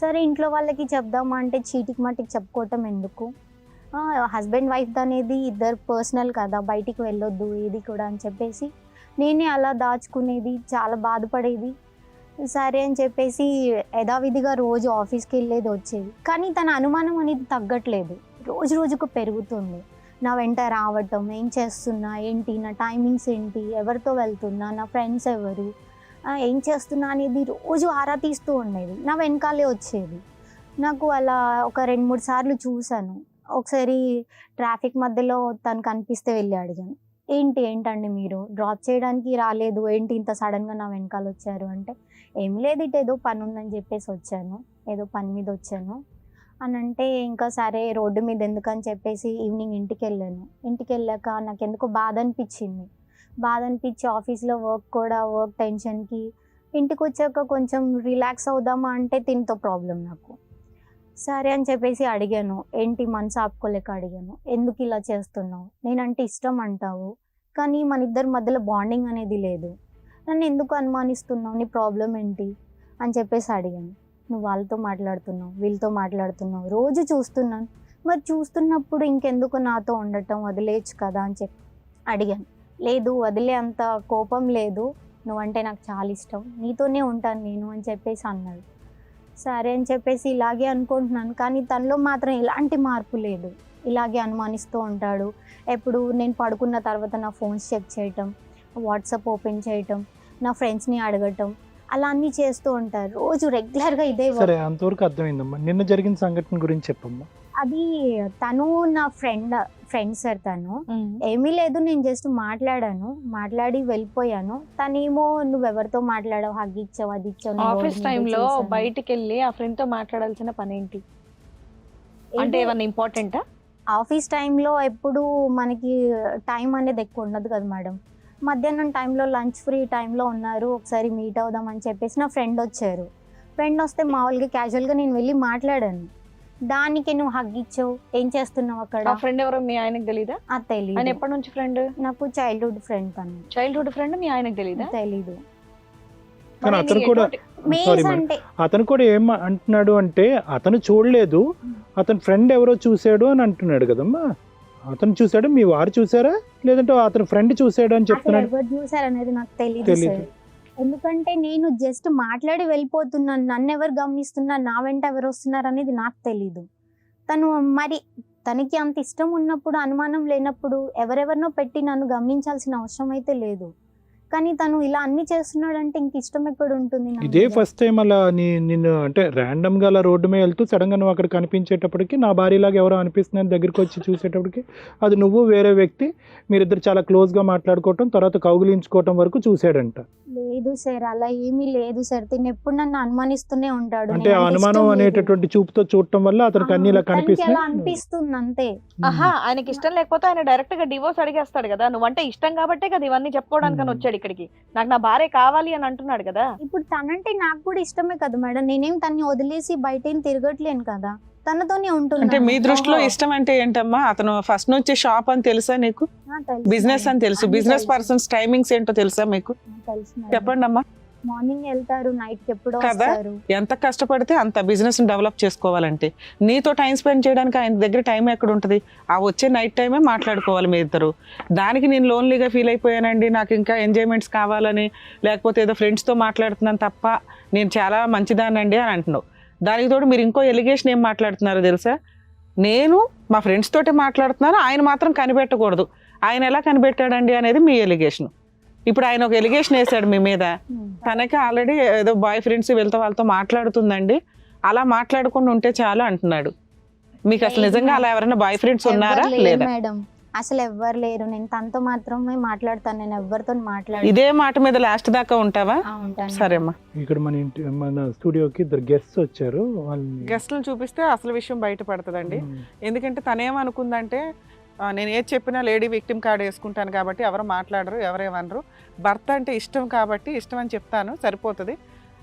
సరే ఇంట్లో వాళ్ళకి చెప్దామా అంటే చీటికి మాటికి చెప్పుకోవటం ఎందుకు? హస్బెండ్ వైఫ్ అనేది ఇద్దరు పర్సనల్ కదా బయటికి వెళ్ళొద్దు ఇది కూడా అని చెప్పేసి నేనే అలా దాచుకునేది చాలా బాధపడేది. సరే అని చెప్పేసి యథావిధిగా రోజు ఆఫీస్కి వెళ్ళేది వచ్చేది. కానీ తన అనుమానం అనేది తగ్గట్లేదు. రోజు రోజుకు పెరుగుతుంది. నా వెంట రావటం ఏం చేస్తున్నా ఏంటి నా టైమింగ్స్ ఏంటి ఎవరితో వెళ్తున్నా నా ఫ్రెండ్స్ ఎవరు ఏం చేస్తున్నా అనేది రోజు ఆరా తీస్తూ ఉండేది. నా వెనకాలే వచ్చేది. నాకు అలా ఒక రెండు మూడు సార్లు చూశాను. ఒకసారి ట్రాఫిక్ మధ్యలో తను కనిపిస్తే వెళ్ళి అడిగాను. ఏంటి ఏంటండి మీరు? డ్రాప్ చేయడానికి రాలేదు. ఏంటి ఇంత సడన్గా నా వెనకాల వచ్చారు? అంటే ఏం లేదు ఇటు ఏదో పని ఉందని చెప్పేసి వచ్చాను. ఏదో పని మీద వచ్చాను. అని అంటే ఇంకా సరే రోడ్డు మీద ఎందుకని చెప్పేసి ఈవినింగ్ ఇంటికి వెళ్ళాను. ఇంటికి వెళ్ళాక నాకు ఎందుకో బాధ అనిపించింది. బాధ అనిపించి ఆఫీస్లో వర్క్ కూడా వర్క్ టెన్షన్కి. ఇంటికి వచ్చాక కొంచెం రిలాక్స్ అవుదామా అంటే దీంతో ప్రాబ్లం నాకు. సరే అని చెప్పేసి అడిగాను. ఏంటి మనసు ఆపుకోలేక అడిగాను. ఎందుకు ఇలా చేస్తున్నావు? నేనంటే ఇష్టం అంటావు. కానీ మన ఇద్దరి మధ్యలో బాండింగ్ అనేది లేదు. నన్ను ఎందుకు అనుమానిస్తున్నావు? నీ ప్రాబ్లం ఏంటి? అని చెప్పేసి అడిగాను. నువ్వు వాళ్ళతో మాట్లాడుతున్నావు వీళ్ళతో మాట్లాడుతున్నావు. రోజు చూస్తున్నాను. మరి చూస్తున్నప్పుడు ఇంకెందుకు నాతో ఉండటం? వదిలేయచ్చు కదా అని చెప్పి అడిగాను. లేదు వదిలే అంత కోపం లేదు. నువ్వంటే నాకు చాలా ఇష్టం. నీతోనే ఉంటాను నేను అని చెప్పేసి అన్నాడు. సరే అని చెప్పేసి ఇలాగే అనుకుంటున్నాను. కానీ తనలో మాత్రం ఎలాంటి మార్పు లేదు. ఇలాగే అనుమానిస్తూ ఉంటాడు. ఎప్పుడు నేను పడుకున్న తర్వాత నా ఫోన్స్ చెక్ చేయటం వాట్సాప్ ఓపెన్ చేయటం నా ఫ్రెండ్స్ని అడగటం అలా అన్నీ చేస్తూ ఉంటారు. రోజు రెగ్యులర్గా ఇదే. సరే అంతవరకు అర్థమైందమ్మా. నిన్న జరిగిన సంఘటన గురించి చెప్పమ్మా. అది తను నా ఫ్రెండ్ ఫ్రెండ్ సార్ తను. ఏమీ లేదు నేను జస్ట్ మాట్లాడాను మాట్లాడి వెళ్ళిపోయాను. తనేమో నువ్వు ఎవరితో మాట్లాడావు హగ్ ఇచ్చావు అది ఇచ్చావు ఆఫీస్ టైంలో చూశాను." బయటికి వెళ్ళి ఆ ఫ్రెండ్తో మాట్లాడాల్సిన పని ఏంటి? అంటే ఏమన్నా ఇంపార్టెంటా ఆఫీస్ టైంలో ఎప్పుడు మనకి టైం అనేది ఎక్కువ ఉండదు కదా మేడం. మధ్యాహ్నం టైంలో లంచ్ ఫ్రీ టైంలో ఉన్నారు ఒకసారి మీట్ అవుదాం అని చెప్పేసి నా ఫ్రెండ్ వచ్చారు. ఫ్రెండ్ వస్తే మామూలుగా క్యాజువల్గా నేను వెళ్ళి మాట్లాడాను. దానికి నువ్వు హగ్ ఇచ్చావు. ఏం చేస్తున్నావు ఆ అక్కడ ఫ్రెండ్ ఎవరో మీ ఆయనకు తెలీదా? అది ఆయన తెలీదు ఎప్పటి నుంచి ఫ్రెండ్ నాకు చైల్డ్హుడ్ ఫ్రెండ్ తను. చైల్డ్హుడ్ ఫ్రెండ్ మీ ఆయనకు తెలీదా? తెలీదు. కానీ అతను కూడా అంటే అతను కూడా ఏం అంటున్నాడు అంటే అతను చూడలేదు. అతని ఫ్రెండ్ ఎవరో చూశాడు అని అంటున్నాడు కదమ్మా. అతను చూశాడు మీ వారు చూసారా లేదంటే అతని ఫ్రెండ్ చూశాడు అని అసలు చెప్తున్నాడు? ఎవరు చూసారు అనేది నాకు తెలియదు తెలీదు. సార్ ఎందుకంటే నేను జస్ట్ మాట్లాడి వెళ్ళిపోతున్నాను. నన్ను ఎవరు గమనిస్తున్నారు? నా వెంట ఎవరు వస్తున్నారు అనేది నాకు తెలీదు. తను మరి తనకి అంత ఇష్టం ఉన్నప్పుడు అనుమానం లేనప్పుడు ఎవరెవరినో పెట్టి నన్ను గమనించాల్సిన అవసరం అయితే లేదు. కానీ తను ఇలా అన్ని చేస్తున్నాడంటే ఇంక ఇష్టం ఎక్కడ ఉంటుంది ఇదే? ఫస్ట్ టైం అలా నీ నిన్ను అంటే ర్యాండమ్గా అలా రోడ్డు మీద వెళ్తూ సడన్గా నువ్వు అక్కడ కనిపించేటప్పటికి నా భార్యలాగా ఎవరో అనిపిస్తుందని దగ్గరికి వచ్చి చూసేటప్పటికి అది నువ్వు వేరే వ్యక్తి మీరిద్దరు చాలా క్లోజ్గా మాట్లాడుకోవటం తర్వాత కౌగిలించుకోవటం వరకు చూసాడంట లేదు సార్ అలా ఏమీ లేదు సార్. తిని ఎప్పుడు నన్ను అనుమానిస్తూనే ఉంటాడు. అంటే ఆ అనుమానం. అనేటటువంటి చూపుతో చూడటం వల్ల అతనికి అన్ని ఇలా కనిపిస్తున్నాయి. అనిపిస్తుంది అంతే. ఆహా ఆయనకి ఇష్టం లేకపోతే ఆయన డైరెక్ట్గా డివోర్స్ అడిగేస్తాడు కదా. నువ్వంటే ఇష్టం కాబట్టే కదా ఇవన్నీ చెప్పుకోవడానికి. వచ్చాడు. ఇక్కడికి. నాకు నా భార్య కావాలి అని అంటున్నాడు కదా. ఇప్పుడు తనంటే నాకు కూడా ఇష్టమే కదా మేడం. నేనేం తన్ని వదిలేసి బయట ఏం తిరగట్లేను కదా. తనతోనే ఉంటున్నాను. అంటే మీ దృష్టిలో. ఇష్టం అంటే ఏంటమ్మా? అతను ఫస్ట్ నుంచి షాప్ అని తెలుసా నీకు? బిజినెస్. అని తెలుసు. బిజినెస్. పర్సన్స్ టైమింగ్స్ ఏంటో తెలుసా మీకు. చెప్పండి అమ్మా మార్నింగ్ వెళ్తారు నైట్ ఎప్పుడో కదా? వస్తారు. ఎంత కష్టపడితే అంత బిజినెస్ డెవలప్ చేసుకోవాలంటే. నీతో టైం స్పెండ్ చేయడానికి ఆయన దగ్గర టైం ఎక్కడ ఉంటుంది? ఆ వచ్చే నైట్ టైమే మాట్లాడుకోవాలి మీ ఇద్దరు. దానికి నేను లోన్లీగా ఫీల్ అయిపోయానండి. నాకు ఇంకా ఎంజాయ్మెంట్స్ కావాలని లేకపోతే ఏదో ఫ్రెండ్స్తో మాట్లాడుతున్నాను తప్ప నేను చాలా మంచిదానండి అని అంటున్నావు. దానికి తోడు మీరు ఇంకో ఎలిగేషన్ ఏం మాట్లాడుతున్నారో తెలుసా? నేను మా ఫ్రెండ్స్ తోటి మాట్లాడుతున్నాను ఆయన మాత్రం కనిపెట్టకూడదు. ఆయన ఎలా కనిపెట్టాడండి అనేది మీ ఎలిగేషన్ ఇప్పుడు ఆయన ఒక ఎలిగేషన్ వేశాడు మీ మీద. తనకి ఆల్రెడీ ఏదో బాయ్ ఫ్రెండ్స్ వీళ్ళతో వాళ్ళతో మాట్లాడుతుందండి. అలా మాట్లాడుకుండా ఉంటే చాలు అంటున్నాడు. మీకు అసలు నిజంగా అలా ఎవరైనా బాయ్ ఫ్రెండ్స్ ఉన్నారా? లేదా? మేడం. అసలు ఎవ్వరు లేరు. నేను తనతో మాత్రమే మాట్లాడతాను. నేను ఎవరితో మాట్లాడు ఇదే మాట మీద లాస్ట్ దాకా ఉంటావా? ఆ, ఉంటాను. సరే అమ్మా ఇక్కడ మన ఇంటి మన స్టూడియోకి ఇద్దరు గెస్ట్స్ వచ్చారు. వాళ్ళని గెస్ట్లు చూపిస్తే అసలు విషయం బయటపడుతుందండి. ఎందుకంటే తనేమనుకుందంటే నేను ఏది చెప్పినా లేడీ విక్టిమ్ కార్డ్ వేసుకుంటాను కాబట్టి ఎవరు మాట్లాడరు ఎవరేమనరు. భర్త అంటే ఇష్టం కాబట్టి ఇష్టం అని చెప్తాను సరిపోతుంది.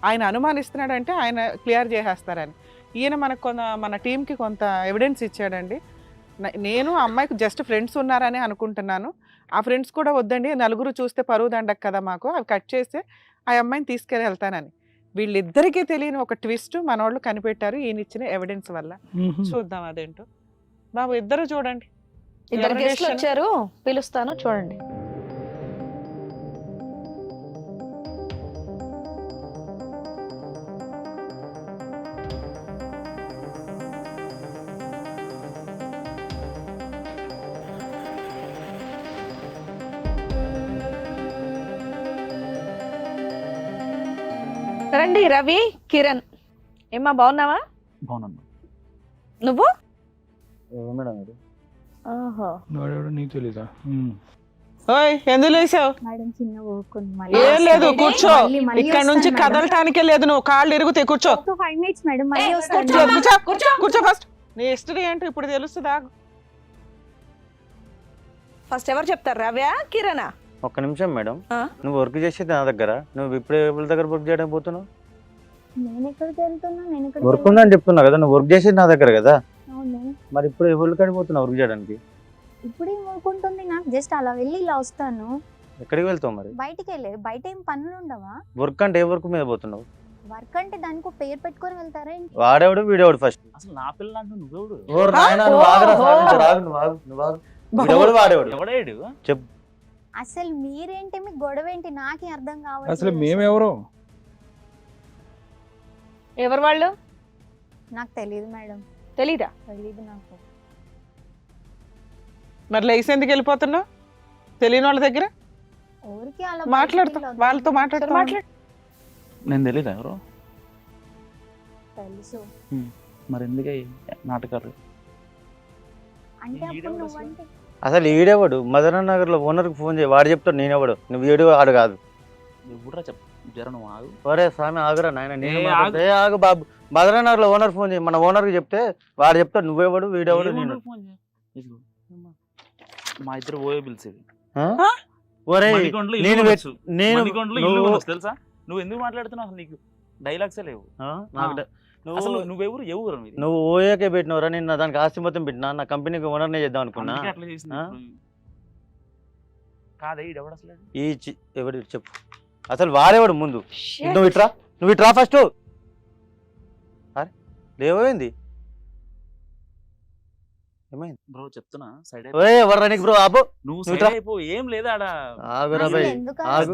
ఆయన అనుమానిస్తున్నాడంటే ఆయన క్లియర్ చేసేస్తారని. ఈయన మనకు కొంత మన టీంకి కొంత ఎవిడెన్స్ ఇచ్చాడండి. నేను ఆ అమ్మాయికి జస్ట్ ఫ్రెండ్స్ ఉన్నారని అనుకుంటున్నాను. ఆ ఫ్రెండ్స్ కూడా వద్దండి నలుగురు చూస్తే పరువు దండకు కదా మాకు అవి కట్ చేస్తే ఆ అమ్మాయిని తీసుకెళ్ళి వెళ్తానని వీళ్ళిద్దరికీ తెలియని ఒక ట్విస్ట్ మనోళ్ళు కనిపెట్టారు ఈయన ఇచ్చిన ఎవిడెన్స్ వల్ల. చూద్దాం అదేంటో. బాబు ఇద్దరు చూడండి. ఇద్దరు గెస్ట్లు? వచ్చారు పిలుస్తాను చూడండి. రండి రవి కిరణ్. ఏమ్మా బాగున్నావా? బాగున్నాను. నువ్వు? మేడం వాడెవడో నీకు తెలీదా. ఓయ్ ఎందుకు లేసావు మేడం చిన్న ఏం లేదు. కూర్చో. ఇక్కడ నుంచి. కదలటానికే లేదు నువ్వు కాళ్ళు ఇరుగుతాయి కూర్చో. ఒక ఫైవ్ మినిట్స్ మేడం మళ్ళీ ఏ, వస్తాను. కూర్చో. కూర్చో కూర్చో. కూర్చో ఫస్ట్. నీ హిస్టరీ ఏంటో ఇప్పుడు తెలుస్తుంది ఫస్ట్ ఎవరు చెప్తారు? రవ్యా కిరణా? ఒక్క నిమిషం మేడం? నువ్వు వర్క్ చేసేది నా దగ్గర. నువ్వు ఇప్పుడే ఎవరి దగ్గర వర్క్ చేయడానికి పోతున్నావు? నేను ఎక్కడికి వెళ్తున్నా? నేను ఎక్కడికి వర్క్ ఉందని చెప్తున్నా కదా నువ్వు వర్క్ చేసేది నా దగ్గర కదా. మరి ఇప్పుడు ఎవరి కాడికి పోతున్నావు వర్క్ చేయడానికి? ఇప్పుడు ఉంటుంది నాకు. జస్ట్ అలా వెళ్ళి ఇలా వస్తాను. ఎక్కడికి వెళ్తావు మరి? బయటికి వెళ్ళే బయట ఏం పనులు ఉండవా? వర్క్ అంటే ఏ వర్క్ మీద పోతున్నావు? వర్క్ అంటే దానికి ఒక పేరు పెట్టుకొని వెళ్తారా ఏంటి? వాడేవాడు వీడేవాడు ఫస్ట్ అసలు నా పిల్ల అంటే నువ్వెవడు ఓ నాయనా, నువ్వు ఆగురా ఆగు, నువ్వు ఆగు, నువ్వు ఆగు. వీడెవడు వాడేవాడు? ఎవడాడు? అసలు మీరేంటి? మీకు గొడవ ఏంటి? నాకే అర్థం కావట్లేదు. అసలు మేమెవరో? ఎవరు వాళ్ళు? నాకు తెలియదు మేడం. తెలీదా? తెలియదు నాకు. మరి లేసి ఎందుకు వెళ్ళిపోతున్నావు? తెలియని వాళ్ళ దగ్గర? ఊరికి అలా మాట్లాడుతా. వాళ్ళతో మాట్లాడుతూ మాట్లాడు. నేను తెలీదా ఎవరు? తెలుసు. మరి ఎందుకే నాటకాలు? అంటే అప్పుడు నువ్వంటే అసలు ఈడేవాడు మదన నగర్లో ఓనర్కి ఫోన్ చేయి వాడు చెప్తాడు నేనేవాడు నువ్వు ఏడు ఆడు కాదు. ఎవడరా చెప్పు. జర నువ్వు ఆగు. ఒరే స్వామి ఆగురా నాయన నేను ఏ, మాట్లాడతా. ఏ ఆగు బాబు. మదన నగర్లో ఓనర్ ఫోన్ చేయి. మన ఓనర్కి చెప్తే వాడు చెప్తాడు నువ్వేవాడు వీడేవాడు నేను ఊరు ఫోన్ చేయి? ఇదిగో. మా ఇద్దరు ఓయే పిలిచేది ఆ? ఒరేయ్ మణికొండలో ఇల్లు నేను కొనొచ్చు. నేను మణికొండలో ఇల్లు నువ్వు- కొనొచ్చు తెలుసా? నువ్వు ఎందుకు మాట్లాడుతున్నావు? అసలు నీకు డైలాగ్సే లేవు. ఆ? నాకు డ- అసలు నువ్వు నువ్వెవరు ఎవరు మీది? నువ్వు ఓయేకే పెట్టినవరా? నేను నా దానికి ఆస్తి మొత్తం పెట్టినా? నా కంపెనీకి ఓనర్నే చేద్దాం అనుకున్నా. అందుకే అట్లా చేసింది ఆ? ఇప్పుడు. కాదే ఈడెవడు అసలు? ఈ చి- ఎవడు చెప్పు. అసలు వాడేవాడు ముందు. నువ్వు ఇట్రా నువ్వు ఇట్రా ఫస్ట్ అరే లేవైంది. ఏమైంది? బ్రో చెప్తున్నా సైడ్ ఓయ్ ఎవర్రా నీకు బ్రో నువ్వు సైడ్. అయిపో ఏం లేదా ఆడ. ఆగురా ఆగు.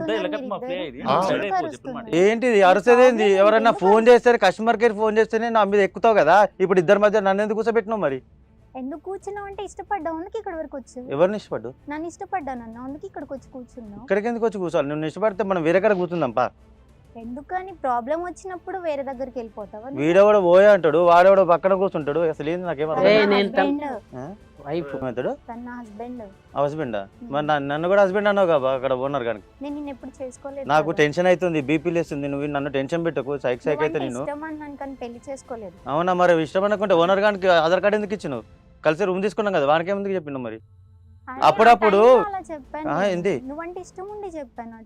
మా ఇది. సైడ్ అయిపో? ఏంటిది? అరసేది ఏంది ఎందుకు ఫోన్ చేస్తే కస్టమర్ కేర్ ఫోన్ చేస్తేనే నా మీద ఎక్కుతావు కదా? ఇప్పుడు ఇద్దరి మధ్య నన్ను ఎందుకు కూర్చోబెట్టినావు మరి? ఎందుకు కూర్చున్నావు అంటే ఇష్టపడ్డావు? అందుకే ఇక్కడ వరకు వచ్చావు. ఎవరిని ఇష్టపడ్డు నన్ను ఇష్టపడ్డాను అన్న అందుకే ఇక్కడికి వచ్చి కూర్చున్నావు. ఇక్కడికి ఎందుకు వచ్చి కూర్చోవాలి? నువ్వు ఇష్టపడితే మనం వేరే కాడ కూర్చుందాంపా ఎందుకని? ప్రాబ్లం వచ్చినప్పుడు వేరే దగ్గరికి వెళ్ళిపోతావా? వీడెవడో పోయే అంటాడు వాడెవడో పక్కన కూర్చుంటాడు. అసలు ఏంది నాకేం తన అర్థం ఏయ్, కాదు. నేను తన- husband, వైఫ్. ఏమవుతాడు తన హస్బెండ్ హస్బెండ్ మరి నా- నన్ను కూడా హస్బెండ్ అన్నావు కదా అక్కడ ఓనర్ కానీ నేను నిన్ను ఎప్పుడు చేసుకోలేదు నాకు కదా. టెన్షన్ అవుతుంది బీపీ లేస్తుంది నువ్వు నన్ను టెన్షన్ పెట్టకు సైక్ సైక్ అయితే నేను. ఇష్టం అన్నాను కానీ పెళ్ళి చేసుకోలేదు. అవునా మరి ఇష్టం అనుకుంటే ఓనర్ గానికి ఆధార్ కార్డు ఎందుకు ఇచ్చినావు? కలిసి రూమ్ తీసుకున్నాం కదా వానికి ఎందుకు చెప్పినావు మరి అప్పుడప్పుడు- అలా చెప్పాను ఆ, ఏంది? నువ్వంటే ఇష్టం ఉండి చెప్పాను ఆ